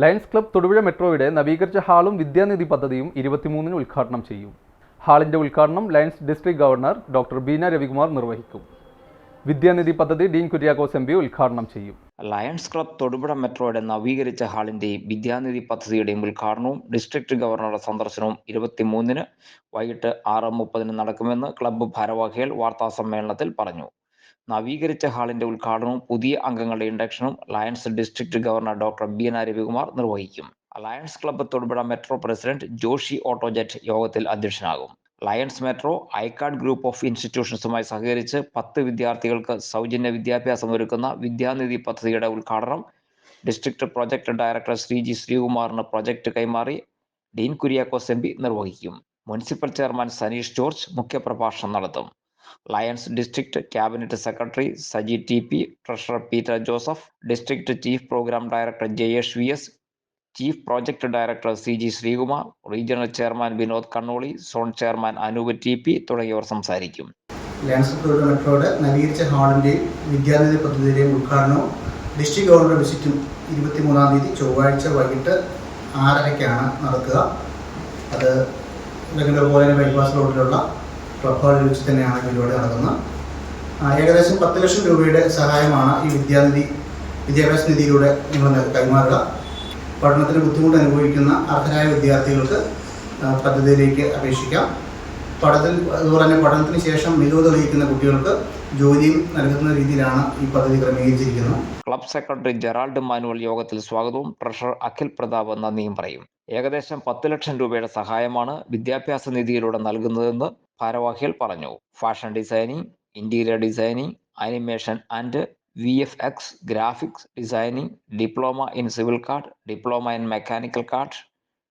Lions club Thodupuzha മെട്രോയുടെ നവീകരിച്ച ഹാളും വിദ്യാനിധി പദ്ധതിയും ഇരുപത്തിമൂന്നിന് ഉദ്ഘാടനം ചെയ്യും. ഹാളിന്റെ ഉദ്ഘാടനം Lions district governor doctor Beena Ravikumar നിർവഹിക്കും. വിദ്യാനിധി പദ്ധതി ഡീൻ കുര്യാക്കോസ് എം പി ഉദ്ഘാടനം ചെയ്യും. ലയൺസ് ക്ലബ് തൊടുപുഴ മെട്രോയുടെ നവീകരിച്ച ഹാളിന്റെയും വിദ്യാനിധി പദ്ധതിയുടെയും ഉദ്ഘാടനവും ഡിസ്ട്രിക്ട് ഗവർണറുടെ സന്ദർശനവും ഇരുപത്തിമൂന്നിന് വൈകിട്ട് ആറ് മുപ്പതിന് നടക്കുമെന്ന് ക്ലബ്ബ് ഭാരവാഹികൾ വാർത്താ സമ്മേളനത്തിൽ പറഞ്ഞു. നവീകരിച്ച ഹാളിന്റെ ഉദ്ഘാടനവും പുതിയ അംഗങ്ങളുടെ ഇൻഡക്ഷനും Lions district governor doctor B N Ravikumar നിർവഹിക്കും. Lions club Thodupuzha metro president Joshi ഓട്ടോജെറ്റ് യോഗത്തിൽ അധ്യക്ഷനാകും. Lions metro ICAD group of ഇൻസ്റ്റിറ്റ്യൂഷൻസുമായി സഹകരിച്ച് പത്ത് വിദ്യാർത്ഥികൾക്ക് സൗജന്യ വിദ്യാഭ്യാസം ഒരുക്കുന്ന വിദ്യാനിധി പദ്ധതിയുടെ ഉദ്ഘാടനം ഡിസ്ട്രിക്ട് പ്രൊജക്ട് ഡയറക്ടർ ശ്രീജി ശ്രീകുമാറിന് പ്രൊജക്ട് കൈമാറി ഡീൻ കുര്യാക്കോസ് എം നിർവഹിക്കും. മുനിസിപ്പൽ ചെയർമാൻ സനീഷ് ജോർജ് മുഖ്യപ്രഭാഷണം നടത്തും. Lions district cabinet secretary Saji T P treasurer Peter Joseph district chief programme director Jayesh V S chief project director C G Sreekumar regional chairman Vinod Kannoli zone chairman Anoop T P തുടങ്ങിയവർ സംസാരിക്കും. Lions മെട്രോയുടെ നവീകരിച്ച ഹാളിന്റെയും വിദ്യാനിധി പദ്ധതിയുടെയും ഉദ്ഘാടനവും district governor വിസിറ്റും ഇരുപത്തിമൂന്നാം തീയതി ചൊവ്വാഴ്ച വൈകിട്ട് ആറരയ്ക്കാണ് നടക്കുക. അത് ബംഗളൂരു പോലെ ബൈപ്പാസ് റോഡിലുള്ള വെച്ച് തന്നെയാണ് പരിപാടി നടക്കുന്നത് ഏകദേശം പത്ത് ലക്ഷം രൂപയുടെ സഹായമാണ് ഈ വിദ്യാനിധി വിദ്യാഭ്യാസ നിധിയിലൂടെ നിങ്ങൾ കൈമാറുക. പഠനത്തിന് ബുദ്ധിമുട്ട് അനുഭവിക്കുന്ന അർഹരായ വിദ്യാർത്ഥികൾക്ക് പദ്ധതിയിലേക്ക് അപേക്ഷിക്കാം. പഠനത്തിൽ അതുപോലെ തന്നെ പഠനത്തിന് ശേഷം മികവ് തെളിയിക്കുന്ന കുട്ടികൾക്ക് ജോലിയും നൽകുന്ന രീതിയിലാണ് ഈ പദ്ധതി ക്രമീകരിച്ചിരിക്കുന്നത്. ക്ലബ് സെക്രട്ടറി ജെറാൾഡ് മാനുവൽ യോഗത്തിൽ സ്വാഗതവും. ട്രഷറർ അഖിൽ പ്രതാപ് നന്ദിയും പറയും. ഏകദേശം പത്ത് ലക്ഷം രൂപയുടെ സഹായമാണ് വിദ്യാഭ്യാസ നിധിയിലൂടെ നൽകുന്നതെന്ന് ഭാരവാഹികൾ പറഞ്ഞു fashion designing interior designing animation and we F X graphics designing diploma in civil card diploma in mechanical card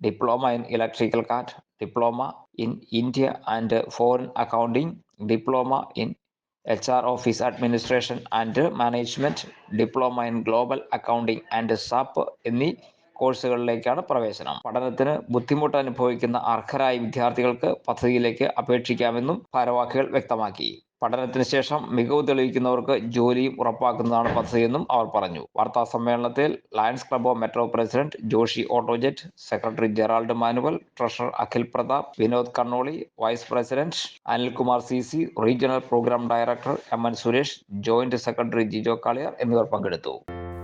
diploma in electrical card diploma in India and foreign accounting diploma in H R office administration and management diploma in global accounting and sap എന്നീ കോഴ്സുകളിലേക്കാണ് പ്രവേശനം. പഠനത്തിന് ബുദ്ധിമുട്ട് അനുഭവിക്കുന്ന അർഹരായ വിദ്യാർത്ഥികൾക്ക് പദ്ധതിയിലേക്ക് അപേക്ഷിക്കാമെന്നും ഭാരവാഹികൾ വ്യക്തമാക്കി. പഠനത്തിന് ശേഷം മികവ് തെളിയിക്കുന്നവർക്ക് ജോലിയും ഉറപ്പാക്കുന്നതാണ് പദ്ധതിയെന്നും അവർ പറഞ്ഞു. വാർത്താ സമ്മേളനത്തിൽ Lions club metro president Joshi ഓട്ടോജെറ്റ് secretary Gerald Manuel treasurer Akhil Prathap Vinod Kannoli vice president Anilkumar C C regional programme director M N Suresh joint secretary Jijo Kaliyar എന്നിവർ പങ്കെടുത്തു.